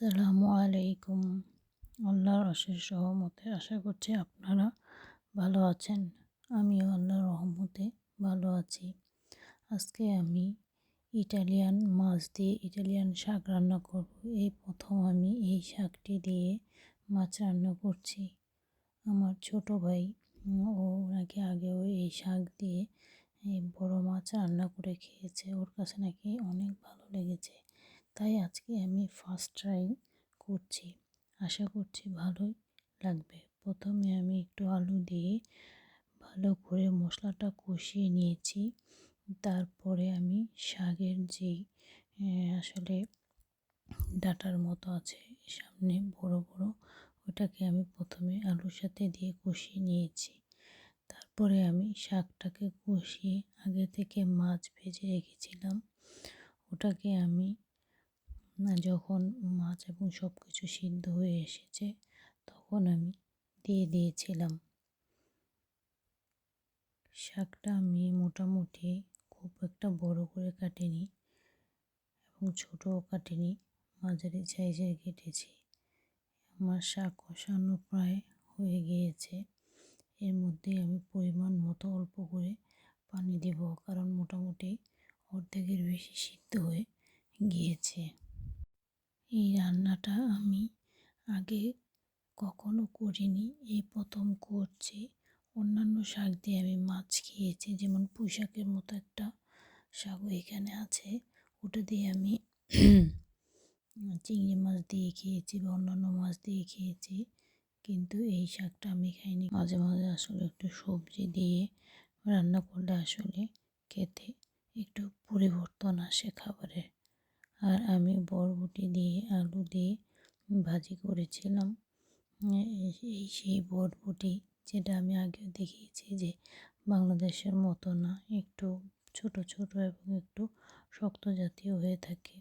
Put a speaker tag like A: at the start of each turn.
A: আসসালামু আলাইকুম। আল্লাহর অশেষ রহমতে আশা করছি আপনারা ভালো আছেন। আমিও আল্লাহর রহমতে ভালো আছি। আজকে আমি ইটালিয়ান মাছ দিয়ে ইটালিয়ান শাক রান্না করব। এই প্রথম আমি এই শাকটি দিয়ে মাছ রান্না করছি। আমার ছোট ভাই, ও নাকি আগেও এই শাক দিয়ে বড় মাছ রান্না করে খেয়েছে। ওর কাছে নাকি অনেক ভালো লেগেছে। তাই আজকে আমি ফার্স্ট ট্রাই করছি। আশা করছি ভালোই লাগবে। প্রথমে আমি একটু আলু দিয়ে ভালো করে মশলাটা কষিয়ে নিয়েছি। তারপরে আমি শাকের যেই আসলে ডাটার মতো আছে সামনে বড় বড়, ওটাকে আমি প্রথমে আলুর সাথে দিয়ে কষিয়ে নিয়েছি। তারপরে আমি শাকটাকে কষিয়ে আগে থেকে মাছ ভেজে রেখেছিলাম। ওটাকে আমি যখন মাছ এবং সব কিছু সিদ্ধ হয়ে এসেছে, তখন আমি দিয়ে দিয়েছিলাম। শাকটা আমি মোটামুটি খুব একটা বড় করে কাটিনি এবং ছোটও কাটিনি, মাঝারি সাইজের কেটেছি। আমার শাক কষানো প্রায় হয়ে গিয়েছে। এর মধ্যে আমি পরিমাণ মতো অল্প করে পানি দেব, কারণ মোটামুটি অর্ধেকের বেশি সিদ্ধ হয়ে গিয়েছে। এই রান্নাটা আমি আগে কখনো করিনি। এই প্রথম করছি। অন্যান্য শাক দিয়ে আমি মাছ খেয়েছি। যেমন পুঁই শাকের মতো একটা শাক এখানে আছে। ওটা দিয়ে আমি চিংড়ি মাছ দিয়ে খেয়েছি বা অন্যান্য মাছ দিয়ে খেয়েছি। কিন্তু এই শাকটা আমি খাইনি। মাঝে মাঝে আসলে একটু সবজি দিয়ে রান্না করলে আসলে খেতে একটু পরিবর্তন আসে খাবারের। আর আমি বরবটি দিয়ে আলু দিয়ে ভাজি করেছিলাম। এই সেই বরবটি যেটা আমি আগেও দেখিয়েছি যে বাংলাদেশের মতো না, একটু ছোট ছোট এবং একটু শক্ত জাতীয় হয়ে থাকে।